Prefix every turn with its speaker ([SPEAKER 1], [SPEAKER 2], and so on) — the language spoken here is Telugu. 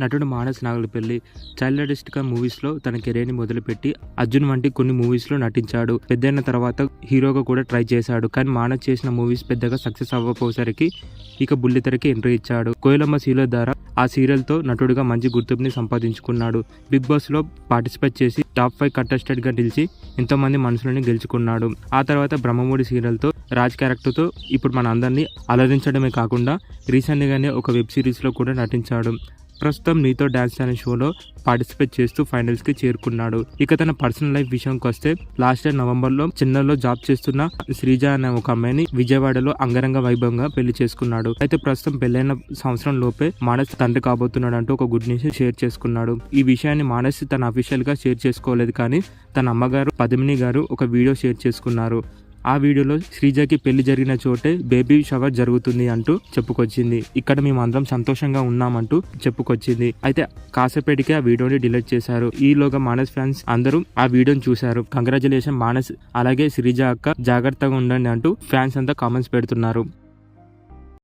[SPEAKER 1] నటుడు మానస్ నాగులపల్లి చైల్డ్ ఆర్టిస్ట్గా మూవీస్లో తన కెరీర్ని మొదలుపెట్టి అర్జున్ వంటి కొన్ని మూవీస్లో నటించాడు. పెద్దయిన తర్వాత హీరోగా కూడా ట్రై చేశాడు. కానీ మానస్ చేసిన మూవీస్ పెద్దగా సక్సెస్ అవ్వకపోసరికి ఇక బుల్లితెరకి ఎంట్రీ ఇచ్చాడు. కోయలమ్మ సీరియల్ ద్వారా ఆ సీరియల్తో నటుడిగా మంచి గుర్తింపుని సంపాదించుకున్నాడు. బిగ్ బాస్లో పార్టిసిపేట్ చేసి టాప్ ఫైవ్ కంటెస్టెంట్గా నిలిచి ఎంతోమంది మనుషులని గెలుచుకున్నాడు. ఆ తర్వాత బ్రహ్మమూడి సీరియల్తో రాజ్ క్యారెక్టర్తో ఇప్పుడు మన అందరినీ అలరించడమే కాకుండా రీసెంట్గానే ఒక వెబ్ సిరీస్లో కూడా నటించాడు. ప్రస్తుతం నీతో డాన్స్ అనే షోలో పార్టిసిపేట్ చేస్తూ ఫైనల్స్కి చేరుకున్నాడు. ఇక తన పర్సనల్ లైఫ్ విషయంకి వస్తే లాస్ట్ ఇయర్ నవంబర్లో చెన్నైలో జాబ్ చేస్తున్న శ్రీజ అనే ఒక అమ్మాయిని విజయవాడలో అంగరంగ వైభవంగా పెళ్ళి చేసుకున్నాడు. అయితే ప్రస్తుతం పెళ్ళైన సంవత్సరం లోపే మానస్ తండ్రి కాబోతున్నాడు అంటూ ఒక గుడ్ న్యూస్ షేర్ చేసుకున్నాడు. ఈ విషయాన్ని మానస్ తన అఫీషియల్గా షేర్ చేసుకోలేదు కానీ తన అమ్మగారు పద్మిని గారు ఒక వీడియో షేర్ చేసుకున్నారు. ఆ వీడియోలో శ్రీజకి పెళ్ళి జరిగిన చోటే బేబీ షవర్ జరుగుతుంది అంటూ చెప్పుకొచ్చింది. ఇక్కడ మేమందరం సంతోషంగా ఉన్నామంటూ చెప్పుకొచ్చింది. అయితే కాసేపటికే ఆ వీడియోని డిలీట్ చేశారు. ఈలోగా మానస్ ఫ్యాన్స్ అందరూ ఆ వీడియోని చూశారు. కంగ్రాచులేషన్ మానస్ అలాగే శ్రీజ అక్క జాగ్రత్తగా ఉండండి అంటూ ఫ్యాన్స్ అంతా కామెంట్స్ పెడుతున్నారు.